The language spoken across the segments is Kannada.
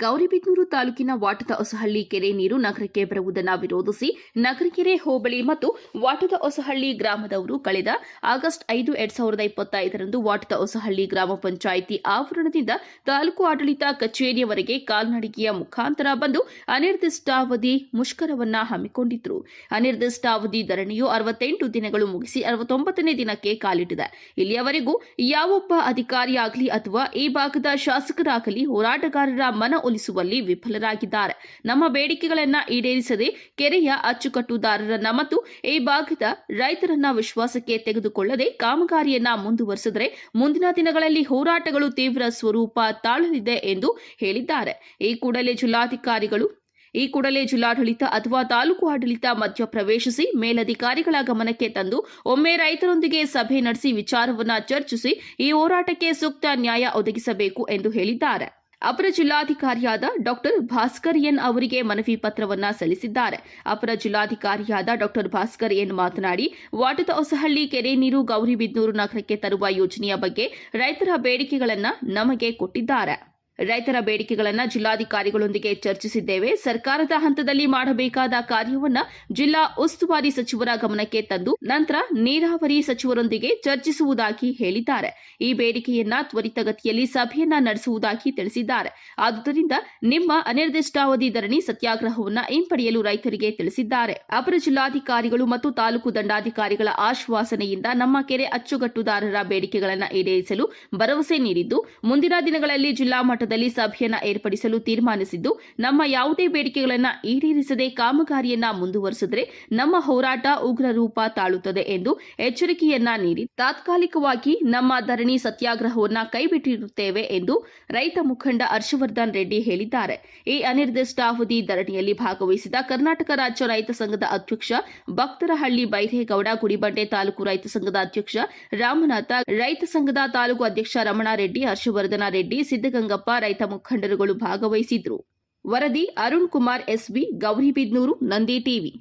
ಗೌರಿಬಿದನೂರು ತಾಲೂಕಿನ ವಾಟದ ಹೊಸಹಳ್ಳಿ ಕೆರೆ ನೀರು ನಗರಕ್ಕೆ ಬರುವುದನ್ನು ವಿರೋಧಿಸಿ ನಗರಕೆರೆ ಹೋಬಳಿ ಮತ್ತು ವಾಟದ ಹೊಸಹಳ್ಳಿ ಗ್ರಾಮದವರು ಕಳೆದ ಆಗಸ್ಟ್ ಐದು ಎರಡ್ ಸಾವಿರದ ಇಪ್ಪತ್ತೈದರಂದು ವಾಟದ ಹೊಸಹಳ್ಳಿ ಗ್ರಾಮ ಪಂಚಾಯಿತಿ ಆವರಣದಿಂದ ತಾಲೂಕು ಆಡಳಿತ ಕಚೇರಿಯವರೆಗೆ ಕಾಲ್ನಡಿಗೆಯ ಮುಖಾಂತರ ಬಂದು ಅನಿರ್ದಿಷ್ಟಾವಧಿ ಮುಷ್ಕರವನ್ನ ಹಮ್ಮಿಕೊಂಡಿದ್ರು. ಅನಿರ್ದಿಷ್ಟಾವಧಿ ಧರಣಿಯು ಅರವತ್ತೆಂಟು ದಿನಗಳು ಮುಗಿಸಿ ಅರವತ್ತೊಂಬತ್ತನೇ ದಿನಕ್ಕೆ ಕಾಲಿಟ್ಟಿದೆ. ಇಲ್ಲಿಯವರೆಗೂ ಯಾವೊಬ್ಬ ಅಧಿಕಾರಿಯಾಗಲಿ ಅಥವಾ ಈ ಭಾಗದ ಶಾಸಕರಾಗಲಿ ಹೋರಾಟಗಾರರ ಮನ ಒಲಿಸುವಲ್ಲಿ ವಿಫಲರಾಗಿದ್ದಾರೆ. ನಮ್ಮ ಬೇಡಿಕೆಗಳನ್ನ ಈಡೇರಿಸದೆ ಕೆರೆಯ ಅಚ್ಚುಕಟ್ಟುದಾರರನ್ನ ಮತ್ತು ಈ ಭಾಗದ ರೈತರನ್ನ ವಿಶ್ವಾಸಕ್ಕೆ ತೆಗೆದುಕೊಳ್ಳದೆ ಕಾಮಗಾರಿಯನ್ನ ಮುಂದುವರೆಸಿದರೆ ಮುಂದಿನ ದಿನಗಳಲ್ಲಿ ಹೋರಾಟಗಳು ತೀವ್ರ ಸ್ವರೂಪ ತಾಳಲಿದೆ ಎಂದು ಹೇಳಿದ್ದಾರೆ. ಈ ಕೂಡಲೇ ಜಿಲ್ಲಾಧಿಕಾರಿಗಳು, ಈ ಕೂಡಲೇ ಜಿಲ್ಲಾಡಳಿತ ಅಥವಾ ತಾಲೂಕು ಆಡಳಿತ ಮಧ್ಯ ಪ್ರವೇಶಿಸಿ ಮೇಲಧಿಕಾರಿಗಳ ಗಮನಕ್ಕೆ ತಂದು ಒಮ್ಮೆ ರೈತರೊಂದಿಗೆ ಸಭೆ ನಡೆಸಿ ವಿಚಾರವನ್ನ ಚರ್ಚಿಸಿ ಈ ಹೋರಾಟಕ್ಕೆ ಸೂಕ್ತ ನ್ಯಾಯ ಒದಗಿಸಬೇಕು ಎಂದು ಹೇಳಿದ್ದಾರೆ. ಅಪರ ಜಿಲ್ಲಾಧಿಕಾರಿಯಾದ ಡಾಕ್ಟರ್ ಭಾಸ್ಕರ್ ಎನ್ ಅವರಿಗೆ ಮನವಿ ಪತ್ರವನ್ನ ಸಲ್ಲಿಸಿದ್ದಾರೆ. ಅಪರ ಜಿಲ್ಲಾಧಿಕಾರಿಯಾದ ಡಾಕ್ಟರ್ ಭಾಸ್ಕರ್ ಎನ್ ಮಾತನಾಡಿ, ವಾಟದ ಹೊಸಹಳ್ಳಿ ಕೆರೆ ನೀರು ಗೌರಿಬಿದ್ನೂರು ನಗರಕ್ಕೆ ತರುವ ಯೋಜನೆಯ ಬಗ್ಗೆ ರೈತರ ಬೇಡಿಕೆಗಳನ್ನು ನಮಗೆ ಕೊಟ್ಟಿದ್ದಾರೆ. ರೈತರ ಬೇಡಿಕೆಗಳನ್ನು ಜಿಲ್ಲಾಧಿಕಾರಿಗಳೊಂದಿಗೆ ಚರ್ಚಿಸಿದ್ದೇವೆ. ಸರ್ಕಾರದ ಹಂತದಲ್ಲಿ ಮಾಡಬೇಕಾದ ಕಾರ್ಯವನ್ನು ಜಿಲ್ಲಾ ಉಸ್ತುವಾರಿ ಸಚಿವರ ಗಮನಕ್ಕೆ ತಂದು ನಂತರ ನೀರಾವರಿ ಸಚಿವರೊಂದಿಗೆ ಚರ್ಚಿಸುವುದಾಗಿ ಹೇಳಿದ್ದಾರೆ. ಈ ಬೇಡಿಕೆಯನ್ನ ತ್ವರಿತಗತಿಯಲ್ಲಿ ಸಭೆಯನ್ನ ನಡೆಸುವುದಾಗಿ ತಿಳಿಸಿದ್ದಾರೆ. ಆದುದರಿಂದ ನಿಮ್ಮ ಅನಿರ್ದಿಷ್ಟಾವಧಿ ಧರಣಿ ಸತ್ಯಾಗ್ರಹವನ್ನು ಹಿಂಪಡೆಯಲು ರೈತರಿಗೆ ತಿಳಿಸಿದ್ದಾರೆ. ಅಪರ ಜಿಲ್ಲಾಧಿಕಾರಿಗಳು ಮತ್ತು ತಾಲೂಕು ದಂಡಾಧಿಕಾರಿಗಳ ಆಶ್ವಾಸನೆಯಿಂದ ನಮ್ಮ ಕೆರೆ ಅಚ್ಚುಗಟ್ಟುದಾರರ ಬೇಡಿಕೆಗಳನ್ನು ಈಡೇರಿಸಲು ಭರವಸೆ ನೀಡಿದ್ದು, ಮುಂದಿನ ದಿನಗಳಲ್ಲಿ ಜಿಲ್ಲಾ ಮಟ್ಟದಲ್ಲಿ ಸಭೆಯನ್ನ ಏರ್ಪಡಿಸಲು ತೀರ್ಮಾನಿಸಿದ್ದು, ನಮ್ಮ ಯಾವುದೇ ಬೇಡಿಕೆಗಳನ್ನ ಈಡೇರಿಸದೆ ಕಾಮಗಾರಿಯನ್ನ ಮುಂದುವರೆಸಿದರೆ ನಮ್ಮ ಹೋರಾಟ ಉಗ್ರ ರೂಪ ತಾಳುತ್ತದೆ ಎಂದು ಎಚ್ಚರಿಕೆಯನ್ನ ನೀಡಿ ತಾತ್ಕಾಲಿಕವಾಗಿ ನಮ್ಮ ಧರಣಿ ಸತ್ಯಾಗ್ರಹವನ್ನ ಕೈಬಿಟ್ಟಿರುತ್ತೇವೆ ಎಂದು ರೈತ ಮುಖಂಡ ಹರ್ಷವರ್ಧನ್ ರೆಡ್ಡಿ ಹೇಳಿದ್ದಾರೆ. ಈ ಅನಿರ್ದಿಷ್ಟಾವಧಿ ಧರಣಿಯಲ್ಲಿ ಭಾಗವಹಿಸಿದ ಕರ್ನಾಟಕ ರಾಜ್ಯ ರೈತ ಸಂಘದ ಅಧ್ಯಕ್ಷ ಭಕ್ತರಹಳ್ಳಿ ಬೈರೇಗೌಡ, ಗುಡಿಬಂಡೆ ತಾಲೂಕು ರೈತ ಸಂಘದ ಅಧ್ಯಕ್ಷ ರಾಮನಾಥ, ರೈತ ಸಂಘದ ತಾಲೂಕು ಅಧ್ಯಕ್ಷ ರಮಣಾರೆಡ್ಡಿ ಹರ್ಷವರ್ಧನ ರೆಡ್ಡಿ ಸಿದ್ದಗಂಗಪ್ಪ ರೈತ ಮುಖಂಡರುಗಳು ಭಾಗವಹಿಸಿದ್ರು. ವರದಿ ಅರುಣ್ ಕುಮಾರ್ ಗೌರಿ ಗೌರಿಬಿದ್ನೂರು ನಂದಿ ಟಿವಿ.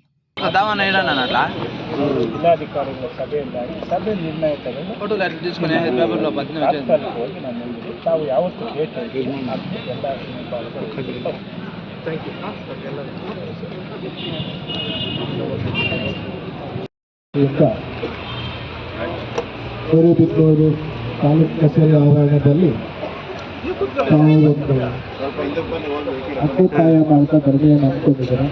ಜಿಲ್ಲಾಧಿಕಾರಿಗಳ ಸಭೆಯಿಂದಾಗಿ ಸಭೆ ನಿರ್ಣಯ ತಗೊಂಡು ತಾವು ಥ್ಯಾಂಕ್ ಯು ತಾಲೂಕು ಕಚೇರಿ ಆವರಣದಲ್ಲಿ ತಾವು ಒಂದು ಅಡ್ಡಪಾಯ ಮಾಡ್ತಾ ಧರಣಿಯನ್ನು ಅಂದ್ಕೊಂಡಿದ್ದಾರೆ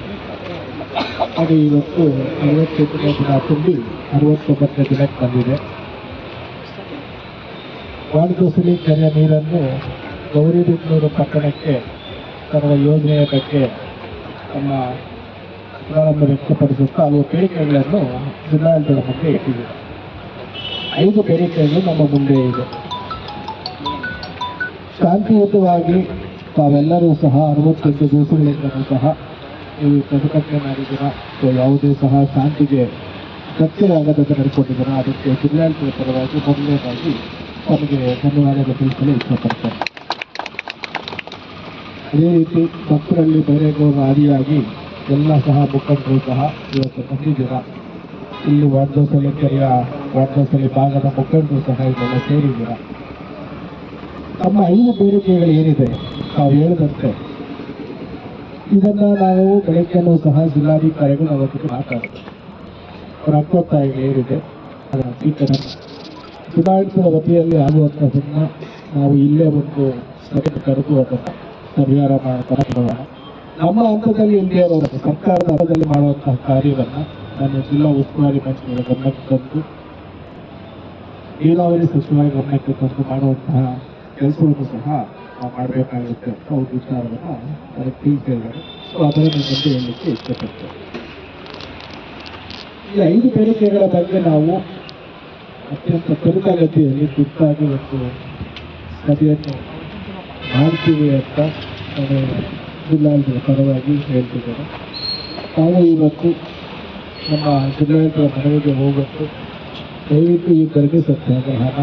ಅದು ಇವತ್ತು ಅರವತ್ತೆಂಟನೇ ದಿನ ತುಂಬಿ ಅರವತ್ತೊಂಬತ್ತನೇ ದಿನಕ್ಕೆ ಬಂದಿದೆ ವಾಣದೋಸಲಿ ಕೆರೆಯ ನೀರನ್ನು ಗೌರಿಬಿದನೂರು ಪಟ್ಟಣಕ್ಕೆ ತರುವ ಯೋಜನೆಯ ಬಗ್ಗೆ ತಮ್ಮ ಪ್ರಾರಂಭ ವ್ಯಕ್ತಪಡಿಸುತ್ತಾ ಹಲವು ಬೇಡಿಕೆಗಳನ್ನು ಜಿಲ್ಲಾಡಳಿತದ ಮುಂದೆ ಇಟ್ಟಿದೆ. ಐದು ಬೇಡಿಕೆಗಳು ನಮ್ಮ ಮುಂದೆ ಇದೆ. ಶಾಂತಿಯುತವಾಗಿ ತಾವೆಲ್ಲರೂ ಸಹ ಅರವತ್ತೆಂಟು ದಿವಸಗಳಿಂದಲೂ ಸಹ ನೀವು ಪ್ರತಿಭಟನೆ ಮಾಡಿದ್ದೀರ? ಸೊ ಯಾವುದೇ ಸಹ ಶಾಂತಿಗೆ ಆಗದಂತೆ ನಡ್ಕೊಂಡಿದ್ದೀರ? ಅದಕ್ಕೆ ಜಿಲ್ಲಾಡಳಿತದ ಪರವಾಗಿ ಮೊದಲನೇದಾಗಿ ತಮಗೆ ಧನ್ಯವಾದಗಳು ತಿಳಿಸಲು ಇಷ್ಟಪಡ್ತೇನೆ. ಅದೇ ರೀತಿ ಭಕ್ತರಲ್ಲಿ ಬೈರೇಗೌಡರ ಆದಿಯಾಗಿ ಎಲ್ಲ ಸಹ ಮುಖಂಡರು ಸಹ ಇವತ್ತು ಬಂದಿದ್ದೀರ? ಇಲ್ಲಿ ವಾರ್ಧೋಸಲಿ ಕೆರೆಯ ಹೌಸಲ್ಲಿ ಭಾಗದ ಮುಖಂಡರು ಸಹ ಇದೆಲ್ಲ ಸೇರಿದ್ದೀರ? ತಮ್ಮ ಐದು ಬೇಡಿಕೆಗಳು ಏನಿದೆ, ತಾವು ಹೇಳಿದಂತೆ, ಇದನ್ನ ನಾವು ಬೆಳಗ್ಗೆನೂ ಸಹ ಜಿಲ್ಲಾಧಿಕಾರಿಗಳು ಅವತ್ತು ಮಾತಾಡಿದ್ರು. ಅವರ ಏನಿದೆ ಅದರ ಚುನಾಯಿತದ ವತಿಯಲ್ಲಿ ಆಗುವಂತಹದನ್ನ ನಾವು ಇಲ್ಲೇ ಒಂದು ಸಭೆ ಕರೆದು ಅದನ್ನು ಪರಿಹಾರ ಮಾಡೋಣ ನಮ್ಮ ಹಂತದಲ್ಲಿ ಇಲ್ಲದೆ ಇರೋದನ್ನು ಸರ್ಕಾರದ ಹಂತದಲ್ಲಿ ಮಾಡುವಂತಹ ಕಾರ್ಯವನ್ನ ನಾನು ಜಿಲ್ಲಾ ಉಸ್ತುವಾರಿ ಮಂತ್ರಿಗಳ ಗಮನಕ್ಕೆ ತಂದು, ನೀರಾವರಿ ಸಚಿವರ ಗಮನಕ್ಕೆ ತಂದು ಮಾಡುವಂತಹ ಕೆಲಸವನ್ನು ಸಹ ಮಾಡಬೇಕಾಗುತ್ತೆ ಒಂದು ವಿಚಾರವನ್ನು ನನಗೆ ತಿಳಿಸಿದ್ದಾರೆ ಸೊ ಅದರ ಬಗ್ಗೆ ಹೇಳಲಿಕ್ಕೆ ಇಷ್ಟಪಡ್ತೇವೆ ಈ ಐದು ಬೇಡಿಕೆಗಳ ಬಗ್ಗೆ ನಾವು ಅತ್ಯಂತ ತ್ವರಿತಗತಿಯಲ್ಲಿ ತುರ್ತಾಗಿ ಒಂದು ಸಭೆಯನ್ನು ಮಾಡ್ತೀವಿ ಅಂತ ನಾನು ಜಿಲ್ಲಾಡಳಿತದ ಪರವಾಗಿ ಹೇಳ್ತಿದ್ದೇನೆ ನಾವು ಇವತ್ತು ನಮ್ಮ ಜಿಲ್ಲಾಡಳಿತದ ಮನವಿಗೆ ಹೋಗಬೇಕು. ದಯವಿಟ್ಟು ಈ ಧರಣಿ ಸತ್ಯಾಗ್ರಹನ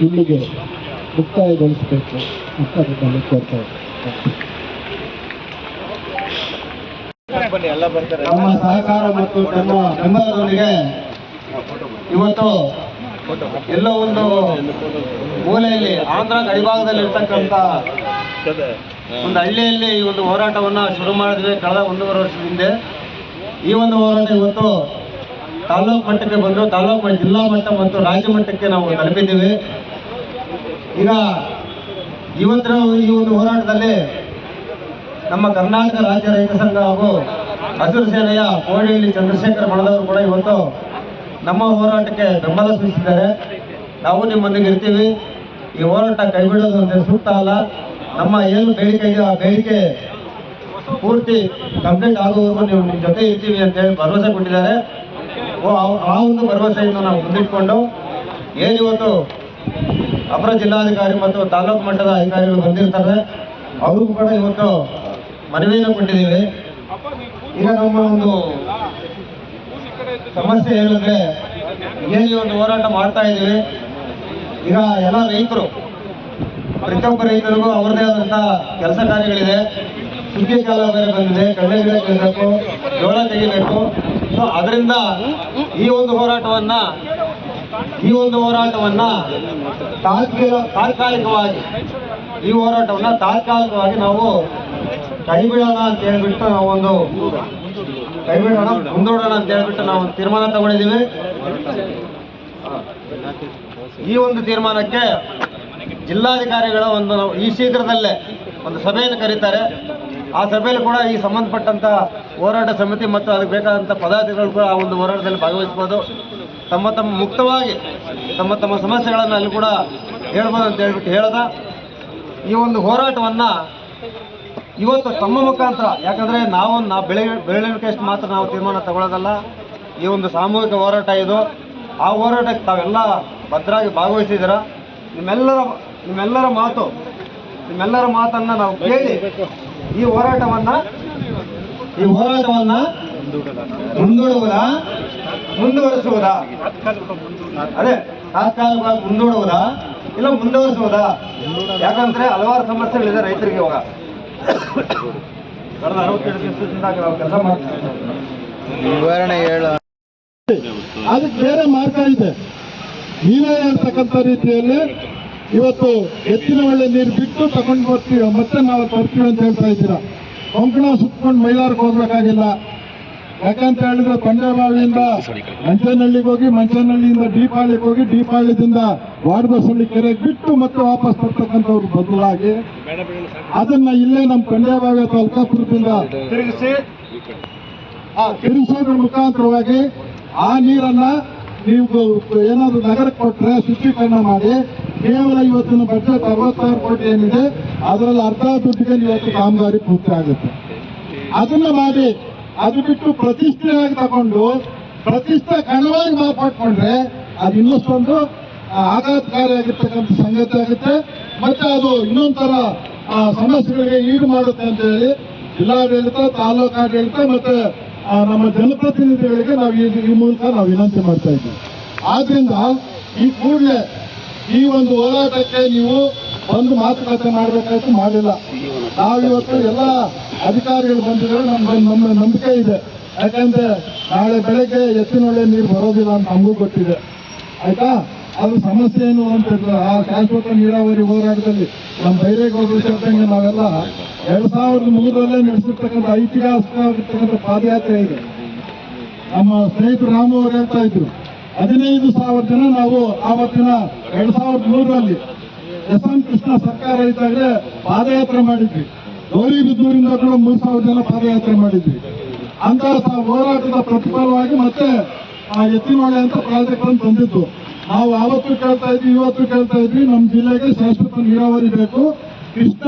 ಇಲ್ಲಿಗೆ ಮುಕ್ತಾಯಗೊಳಿಸಬೇಕು ಅಂತ ನಿಮ್ಮಲ್ಲಿ ಇದ್ದೇನೆ ನಮ್ಮ ಸಹಕಾರ ಮತ್ತು ನಮ್ಮ ಬೆಂಬಲದೊಂದಿಗೆ ಇವತ್ತು ಎಲ್ಲೋ ಒಂದು ಮೂಲೆಯಲ್ಲಿ ಆಂಧ್ರ ಗಡಿಭಾಗದಲ್ಲಿ ಇರ್ತಕ್ಕಂಥ ಒಂದು ಹಳ್ಳಿಯಲ್ಲಿ ಈ ಒಂದು ಹೋರಾಟವನ್ನು ಶುರು ಮಾಡಿದ್ವಿ ಕಳೆದ ಒಂದೂವರೆ ವರ್ಷದ ಹಿಂದೆ. ಈ ಒಂದು ಹೋರಾಟ ಇವತ್ತು ತಾಲೂಕು ಮಟ್ಟಕ್ಕೆ ಬಂದು, ತಾಲೂಕು ಜಿಲ್ಲಾ ಮಟ್ಟ ಮತ್ತು ರಾಜ್ಯ ಮಟ್ಟಕ್ಕೆ ನಾವು ತಲುಪಿದ್ದೀವಿ ಈಗ ಇವತ್ತಿನ ಈ ಒಂದು ಹೋರಾಟದಲ್ಲಿ ನಮ್ಮ ಕರ್ನಾಟಕ ರಾಜ್ಯ ರೈತ ಸಂಘ ಹಾಗೂ ಹಸಿರು ಸೇನೆಯ ಕೋಡಿಹಳ್ಳಿ ಚಂದ್ರಶೇಖರ್ ಮಣದವರು ಕೂಡ ಇವತ್ತು ನಮ್ಮ ಹೋರಾಟಕ್ಕೆ ಬೆಂಬಲ ಸೂಚಿಸಿದ್ದಾರೆ ನಾವು ನಿಮ್ಮೊಂದಿಗೆ ಇರ್ತೀವಿ. ಈ ಹೋರಾಟ ಕೈ ಬಿಡೋದು ಅಂದ್ರೆ ಸೂಕ್ತ ಅಲ್ಲ. ನಮ್ಮ ಏನು ಬೇಡಿಕೆ ಇದೆ ಆ ಬೇಡಿಕೆ ಪೂರ್ತಿ ಕಂಪ್ಲೀಟ್ ಆಗುವವರೆಗೂ ನೀವು ನಿಮ್ಮ ಜೊತೆ ಇರ್ತೀವಿ ಅಂತೇಳಿ ಭರವಸೆ ಕೊಟ್ಟಿದ್ದಾರೆ. ಆ ಒಂದು ಭರವಸೆಯನ್ನು ನಾವು ಮುಂದಿಟ್ಕೊಂಡು ಏನಿವತ್ತು ಅಪರ ಜಿಲ್ಲಾಧಿಕಾರಿ ಮತ್ತು ತಾಲೂಕು ಮಟ್ಟದ ಅಧಿಕಾರಿಗಳು ಬಂದಿರ್ತಾರೆ. ಅವ್ರಿಗೂ ಕೂಡ ಇವತ್ತು ಮನವಿಯನ್ನು ಕೊಟ್ಟಿದ್ದೀವಿ. ಈಗ ನಮ್ಮ ಒಂದು ಸಮಸ್ಯೆ ಏನಂದ್ರೆ ಏನು ಒಂದು ಹೋರಾಟ ಮಾಡ್ತಾ ಇದ್ದೀವಿ. ಈಗ ಎಲ್ಲ ರೈತರು, ಪ್ರತಿಯೊಬ್ಬ ರೈತರಿಗೂ ಅವರದೇ ಆದಂಥ ಕೆಲಸ ಕಾರ್ಯಗಳಿದೆ. ಸುಗ್ಗಿ ಕಾಲ ಬೇರೆ ಬಂದಿದೆ, ಕಡಲೆ ಗಿಡ ತೆಗಿಬೇಕು ಜೋಳ ತೆಗಿಬೇಕು. ಸೊ ಅದರಿಂದ ಈ ಒಂದು ಹೋರಾಟವನ್ನ, ಈ ಒಂದು ಹೋರಾಟವನ್ನ ತಾತ್ಕಾಲಿಕ ತಾತ್ಕಾಲಿಕವಾಗಿ ಈ ಹೋರಾಟವನ್ನ ತಾತ್ಕಾಲಿಕವಾಗಿ ನಾವು ಕೈಬಿಡೋಣ ಅಂತ ಹೇಳ್ಬಿಟ್ಟು ನಾವೊಂದು ಕೈಬಿಡೋಣ, ಮುಂದೋಡೋಣ ಅಂತ ಹೇಳ್ಬಿಟ್ಟು ನಾವು ತೀರ್ಮಾನ ತಗೊಂಡಿದ್ದೀವಿ. ಈ ಒಂದು ತೀರ್ಮಾನಕ್ಕೆ ಜಿಲ್ಲಾಧಿಕಾರಿಗಳ ಒಂದು ಈ ಶೀಘ್ರದಲ್ಲೇ ಒಂದು ಸಭೆಯನ್ನು ಕರೀತಾರೆ. ಆ ಸಭೆಯಲ್ಲಿ ಕೂಡ ಈ ಸಂಬಂಧಪಟ್ಟಂತ ಹೋರಾಟ ಸಮಿತಿ ಮತ್ತು ಅದಕ್ಕೆ ಬೇಕಾದಂಥ ಪದಾಧಿಕಾರಿಗಳು ಕೂಡ ಆ ಒಂದು ಹೋರಾಟದಲ್ಲಿ ಭಾಗವಹಿಸ್ಬೋದು ತಮ್ಮ ತಮ್ಮ ಮುಕ್ತವಾಗಿ ತಮ್ಮ ತಮ್ಮ ಸಮಸ್ಯೆಗಳನ್ನು ಅಲ್ಲಿ ಕೂಡ ಹೇಳ್ಬೋದು ಅಂತ ಹೇಳ್ಬಿಟ್ಟು ಹೇಳ್ದ. ಈ ಒಂದು ಹೋರಾಟವನ್ನು ಇವತ್ತು ತಮ್ಮ ಮುಖಾಂತರ, ಯಾಕಂದರೆ ನಾವು ನಾವು ಬೆಳೆ ಬೆಳವಣಿಗೆಷ್ಟು ಮಾತ್ರ ನಾವು ತೀರ್ಮಾನ ತಗೊಳ್ಳೋದಲ್ಲ. ಈ ಒಂದು ಸಾಮೂಹಿಕ ಹೋರಾಟ ಇದು. ಆ ಹೋರಾಟಕ್ಕೆ ತಾವೆಲ್ಲ ಭದ್ರಾಗಿ ಭಾಗವಹಿಸಿದ್ದೀರ? ನಿಮ್ಮೆಲ್ಲರ ನಿಮ್ಮೆಲ್ಲರ ಮಾತು, ನಿಮ್ಮೆಲ್ಲರ ಮಾತನ್ನು ನಾವು ಕೇಳಿ ಈ ಹೋರಾಟವನ್ನ ಈ ಹೋರಾಟವನ್ನ ಮುಂದೂಡುವುದ? ಮುಂದುವರಿಸುವುದಾ? ಅದೇ ತಾತ್ಕಾಲಿಕವಾಗಿ ಮುಂದೂಡುವುದಾ? ಇಲ್ಲ ಮುಂದುವರಿಸುವುದ? ಯಾಕಂದ್ರೆ ಹಲವಾರು ಸಮಸ್ಯೆಗಳಿದೆ ರೈತರಿಗೆ ಇವಾಗ. ಕಳೆದ ಅರವತ್ತೆರಡು ದಿವಸದಿಂದ ನಾವು ಕೆಲಸ ಮಾಡ್ತೀವಿ ವಿವರಣೆ ಹೇಳು. ಅದಕ್ಕೆ ಬೇರೆ ಮಾರ್ಗ ಇದೆ. ನೀವೇ ಹೇಳ್ತಕ್ಕಂಥ ರೀತಿಯಲ್ಲಿ ಇವತ್ತು ಎತ್ತಿನ ಒಳ್ಳೆ ನೀರು ಬಿಟ್ಟು ತಗೊಂಡು ಬರ್ತೀವಿ ಮತ್ತೆ ನಾವು ತರ್ತೀವಿ ಅಂತ ಹೇಳ್ತಾ ಇದ್ದೀರಾ? ಕೊಂಕಣ ಸುತ್ಕೊಂಡು ಮೈಲಾರಕ್ಕೆ ಹೋಗ್ಬೇಕಾಗಿಲ್ಲ. ಯಾಕಂತ ಹೇಳಿದ್ರೆ ಕೊಂಡೆಬಾವಿಯಿಂದ ಮಂಚನಹಳ್ಳಿಗೆ ಹೋಗಿ ಮಂಚನಹಳ್ಳಿಯಿಂದ ದೀಪಾಳಿಗೆ ಹೋಗಿ ದೀಪಾಳಿದಿಂದ ವಾಡಬಸಳ್ಳಿ ಕೆರೆ ಬಿಟ್ಟು ಮತ್ತೆ ವಾಪಸ್ ಬರ್ತಕ್ಕಂಥವ್ರು ಬದಲಾಗಿ ಅದನ್ನ ಇಲ್ಲೇ ನಮ್ಮ ಕೊಂಡೆಬಾವಿ ಅಥವಾ ಅಲ್ಕಾಪುರದಿಂದ ತಿರುಗಿಸಿ ತಿರುಗಿಸೋದ್ರ ಮುಖಾಂತರವಾಗಿ ಆ ನೀರನ್ನ ನೀವು ಏನಾದ್ರು ನಗರಕ್ಕೆ ಕೊಟ್ರೆ ಶುಚೀಕರಣ ಮಾಡಿ, ಕೇವಲ ಇವತ್ತಿನ ಬಜೆಟ್ ಅರವತ್ತಾರು ಕೋಟಿ ಏನಿದೆ, ಅದರಲ್ಲಿ ಅರ್ಧ ದುಡ್ಡಿಗೆ ಇವತ್ತು ಕಾಮಗಾರಿ ಪೂರ್ತಿ ಆಗುತ್ತೆ. ಅದನ್ನ ಮಾಡಿ, ಅದು ಬಿಟ್ಟು ಪ್ರತಿಷ್ಠೆಯಾಗಿ ತಗೊಂಡು, ಪ್ರತಿಷ್ಠೆ ಕಣವಾಗಿ ಮಾರ್ಪಾಟ್ಕೊಂಡ್ರೆ ಅದು ಇನ್ನಷ್ಟೊಂದು ಆಘಾತಕಾರಿ ಆಗಿರ್ತಕ್ಕಂಥ ಸಂಗತಿ ಆಗುತ್ತೆ. ಮತ್ತೆ ಅದು ಇನ್ನೊಂಥರ ಸಮಸ್ಯೆಗಳಿಗೆ ಈಡು ಮಾಡುತ್ತೆ ಅಂತ ಹೇಳಿ ಜಿಲ್ಲಾಡಳಿತ, ತಾಲೂಕಾಡಳಿತ ಮತ್ತೆ ನಮ್ಮ ಜನಪ್ರತಿನಿಧಿಗಳಿಗೆ ನಾವು ಈ ಮೂಲಕ ನಾವು ವಿನಂತಿ ಮಾಡ್ತಾ ಇದ್ದೀವಿ. ಆದ್ರಿಂದ ಈ ಕೂಡಲೇ ಈ ಒಂದು ಹೋರಾಟಕ್ಕೆ ನೀವು ಒಂದು ಮಾತುಕತೆ ಮಾಡಬೇಕಾಯ್ತು, ಮಾಡಿಲ್ಲ. ನಾವಿವತ್ತು ಎಲ್ಲ ಅಧಿಕಾರಿಗಳು ಬಂದಿದ್ದಾರೆ, ನಮ್ಗೆ ನಮ್ಮ ನಂಬಿಕೆ ಇದೆ. ಯಾಕಂದ್ರೆ ನಾಳೆ ಬೆಳಗ್ಗೆ ಎತ್ತಿನೊಳ್ಳೆ ನೀರು ಬರೋದಿಲ್ಲ ಅಂತ ನಮಗೂ ಗೊತ್ತಿದೆ. ಆಯ್ತಾ? ಅದು ಸಮಸ್ಯೆ ಏನು ಅಂತ ಆ ಶಾಶ್ವತ ನೀರಾವರಿ ಹೋರಾಟದಲ್ಲಿ ನಮ್ಮ ಬೈರೇಗೌಡರು ಸೇರಿದಂಗೆ ನಾವೆಲ್ಲ ಎರಡ್ ಸಾವಿರದ ಮೂರರಲ್ಲೇ ನಡೆಸಿರ್ತಕ್ಕಂಥ ಐತಿಹಾಸಿಕವಾಗಿರ್ತಕ್ಕಂಥ ಪಾದಯಾತ್ರೆ ಇದೆ. ನಮ್ಮ ಸ್ನೇಹಿತರು ರಾಮು ಅವರು ಹೇಳ್ತಾ ಇದ್ರು, ಹದಿನೈದು ಸಾವಿರ ಜನ ನಾವು ಆವತ್ತಿನ ಎರಡ್ ಸಾವಿರದ ಮೂರರಲ್ಲಿ ಎಸ್ ಎಂ ಕೃಷ್ಣ ಸರ್ಕಾರ ಇದ್ದಾಗಲೇ ಪಾದಯಾತ್ರೆ ಮಾಡಿದ್ವಿ. ಗೌರಿಬಿದ್ದೂರಿಂದ ಕೂಡ ಮೂರ್ ಸಾವಿರ ಜನ ಪಾದಯಾತ್ರೆ ಮಾಡಿದ್ವಿ. ಅಂತ ಹೋರಾಟದ ಪ್ರತಿಫಲವಾಗಿ ಮತ್ತೆ ಆ ಎತ್ತಿನೊಳೆ ಅಂತ ಪ್ರಾಜೆಕ್ಟ್ ಅನ್ನು ತಂದಿದ್ದು ನಾವು ಆವತ್ತು ಕೇಳ್ತಾ ಇದ್ವಿ, ಇವತ್ತು ಕೇಳ್ತಾ ಇದ್ವಿ. ನಮ್ಮ ಜಿಲ್ಲೆಗೆ ಶಾಶ್ವತ ನೀರಾವರಿ ಬೇಕು. ಕೃಷ್ಣ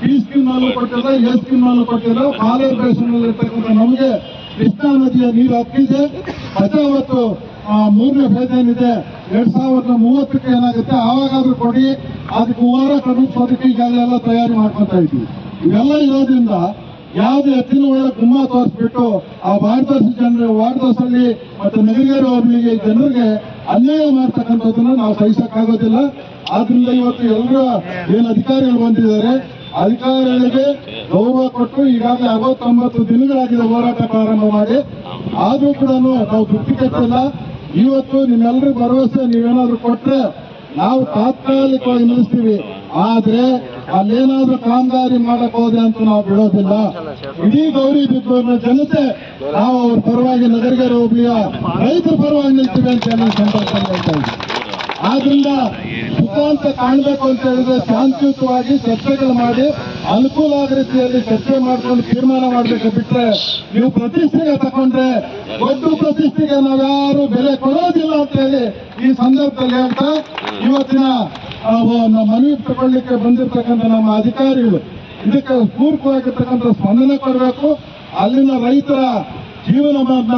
ಪಿ ಸ್ಕೀಮ್ ನಲ್ಲೂ ಕೊಟ್ಟಿಲ್ಲ ಎ ಸ್ಕೀಮ್ ನಲ್ಲೂ ಕೊಟ್ಟಿಲ್ಲ. ಬೇಸಿನ್ ಇರ್ತಕ್ಕಂಥ ನಮಗೆ ಕೃಷ್ಣಾ ನದಿಯ ನೀರು ಹತ್ತಿದೆ. ಅದೇ ಅವತ್ತು ಮೂರನೇ ಫೇಸ್ ಏನಿದೆ? ಎರಡ್ ಸಾವಿರದ ಮೂವತ್ತಕ್ಕೆ ಏನಾಗುತ್ತೆ? ಆವಾಗಾದ್ರೂ ಕೊಡಿ. ಅದಕ್ಕೆ ವಾರ ರೂಪಿಸೋದಕ್ಕೆ ಈಗಾಗಲೇ ಎಲ್ಲ ತಯಾರಿ ಮಾಡ್ಕೊತಾ ಇದ್ವಿ ಇವೆಲ್ಲ ಇರೋದ್ರಿಂದ ಯಾವ್ದು ಎತ್ತಿನ ಒಳ್ಳೆ ಗುಮ್ಮ ತೋರಿಸ್ಬಿಟ್ಟು ಆ ವಾರ್ದರ್ಶಿ ಜನರು ವಾರ್ದರ್ಸಲ್ಲಿ ಮತ್ತೆ ನಗರಿಗರು ಅವರಿಗೆ ಜನರಿಗೆ ಅನ್ಯಾಯ ಮಾಡ್ತಕ್ಕಂಥದ್ದನ್ನ ನಾವು ಸಹಿಸಕ್ಕಾಗೋದಿಲ್ಲ. ಆದ್ರಿಂದ ಇವತ್ತು ಎಲ್ಲರೂ ಏನು ಅಧಿಕಾರಿಗಳು ಬಂದಿದ್ದಾರೆ, ಅಧಿಕಾರಿಗಳಿಗೆ ಗೌರವ ಕೊಟ್ಟು ಈಗಾಗಲೇ ಅರವತ್ತೊಂಬತ್ತು ದಿನಗಳಾಗಿದೆ ಹೋರಾಟ ಪ್ರಾರಂಭ ಮಾಡಿ. ಆದರೂ ಕೂಡ ನಾವು ತೃಪ್ತಿ ಕಟ್ಟಿಲ್ಲ ಇವತ್ತು ನಿಮ್ಮೆಲ್ಲರಿಗೂ ಭರವಸೆ, ನೀವೇನಾದ್ರೂ ಕೊಟ್ರೆ ನಾವು ತಾತ್ಕಾಲಿಕವಾಗಿ ನಿಲ್ಲಿಸ್ತೀವಿ. ಆದ್ರೆ ಅಲ್ಲೇನಾದ್ರೂ ಕಾಮಗಾರಿ ಮಾಡಕ್ ಹೋದೆ ಅಂತ ನಾವು ಬಿಡೋದಿಲ್ಲ. ಇಡೀ ಗೌರಿಬಿದ್ದೂರಿನ ಜನತೆ, ನಾವು ಅವ್ರ ಪರವಾಗಿ ನಗರಿಗೆ ಹೋಗಿಯ ರೈತರ ಪರವಾಗಿ ನಿಲ್ತೀವಿ ಅಂತ ಹೇಳಿ ಸಂತೋಷ ಹೇಳ್ತಾ ಆದ್ರಿಂದ ಸುಖ ಅಂತ ಕಾಣ್ಬೇಕು ಅಂತ ಹೇಳಿದ್ರೆ ಶಾಂತಿಯುತವಾಗಿ ಚರ್ಚೆಗಳು ಮಾಡಿ, ಅನುಕೂಲ ಆದ ರೀತಿಯಲ್ಲಿ ಚರ್ಚೆ ಮಾಡ್ಕೊಂಡು ತೀರ್ಮಾನ ಮಾಡ್ಬೇಕು ಬಿಟ್ರೆ ನೀವು ಪ್ರತಿಷ್ಠೆಗೆ ತಕೊಂಡ್ರೆ ದೊಡ್ಡ ಪ್ರತಿಷ್ಠೆಗೆ ನಾವ್ಯಾರು ಬೆಲೆ ಕೊಡೋದಿಲ್ಲ ಅಂತ ಹೇಳಿ ಈ ಸಂದರ್ಭದಲ್ಲಿ ಹೇಳ್ತಾ, ಇವತ್ತಿನ ಮನವಿ ತಗೊಳ್ಳಿಕ್ಕೆ ಬಂದಿರ್ತಕ್ಕಂಥ ನಮ್ಮ ಅಧಿಕಾರಿಗಳು, ಇದಕ್ಕೆ ಪೂರಕವಾಗಿರ್ತಕ್ಕಂಥ ಸ್ಪಂದನೆ ಕೊಡಬೇಕು. ಅಲ್ಲಿನ ರೈತರ ಜೀವನವನ್ನ,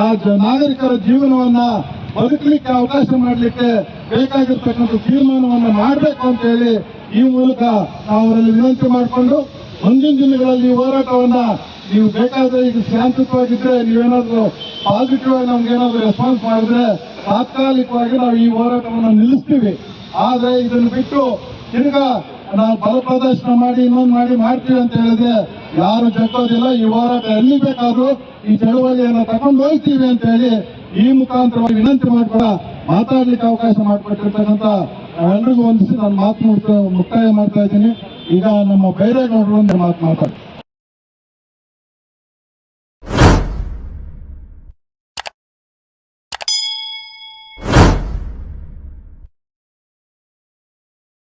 ಆ ನಾಗರಿಕರ ಜೀವನವನ್ನ ಬದುಕಲಿಕ್ಕೆ ಅವಕಾಶ ಮಾಡಲಿಕ್ಕೆ ಬೇಕಾಗಿರ್ತಕ್ಕಂಥ ತೀರ್ಮಾನವನ್ನು ಮಾಡಬೇಕು ಅಂತ ಹೇಳಿ ಈ ಮೂಲಕ ಅವರಲ್ಲಿ ವಿನಂತಿ ಮಾಡಿಕೊಂಡು ಮುಂದಿನ ದಿನಗಳಲ್ಲಿ ಹೋರಾಟವನ್ನ ನೀವು ಬೇಕಾದ್ರೆ ಈಗ ಶಾಂತಿಯುತವಾಗಿದ್ರೆ ನೀವೇನಾದ್ರೂ ಪಾಸಿಟಿವ್ ಆಗಿ ನಮ್ಗೆ ಏನಾದ್ರು ರೆಸ್ಪಾನ್ಸ್ ಮಾಡಿದ್ರೆ ತಾತ್ಕಾಲಿಕವಾಗಿ ನಾವು ಈ ಹೋರಾಟವನ್ನು ನಿಲ್ಲಿಸ್ತೀವಿ. ಆದ್ರೆ ಇದನ್ನು ಬಿಟ್ಟು ತಿರ್ಗಾ ನಾವು ಬಲ ಪ್ರದರ್ಶನ ಮಾಡಿ, ಇನ್ನೊಂದು ಮಾಡಿ ಮಾಡ್ತೀವಿ ಅಂತ ಹೇಳಿದ್ರೆ ಯಾರು ಜಗ್ಗೋದಿಲ್ಲ ಈ ಹೋರಾಟ ಎಲ್ಲಿ ಬೇಕಾದ್ರೂ ಈ ಚಳವಳಿಯನ್ನು ತಗೊಂಡು ಹೋಗ್ತೀವಿ ಅಂತ ಹೇಳಿ ಈ ಮುಖಾಂತರವಾಗಿ ವಿನಂತಿ ಮಾಡ್ಕೊಳ, ಮಾತಾಡ್ಲಿಕ್ಕೆ ಅವಕಾಶ ಮಾಡಿಕೊಟ್ಟಿರ್ತಕ್ಕಂಥ ನಾವೆಲ್ಲರಿಗೂ ಹೊಂದಿಸಿ ನಾನು ಮಾತು ಮುಕ್ತಾಯ ಮಾಡ್ತಾ ಇದ್ದೀನಿ. ಈಗ ನಮ್ಮ ಬೈರೇಗೌಡರು ಮಾತು ಮಾತಾಡ್ತಾರೆ.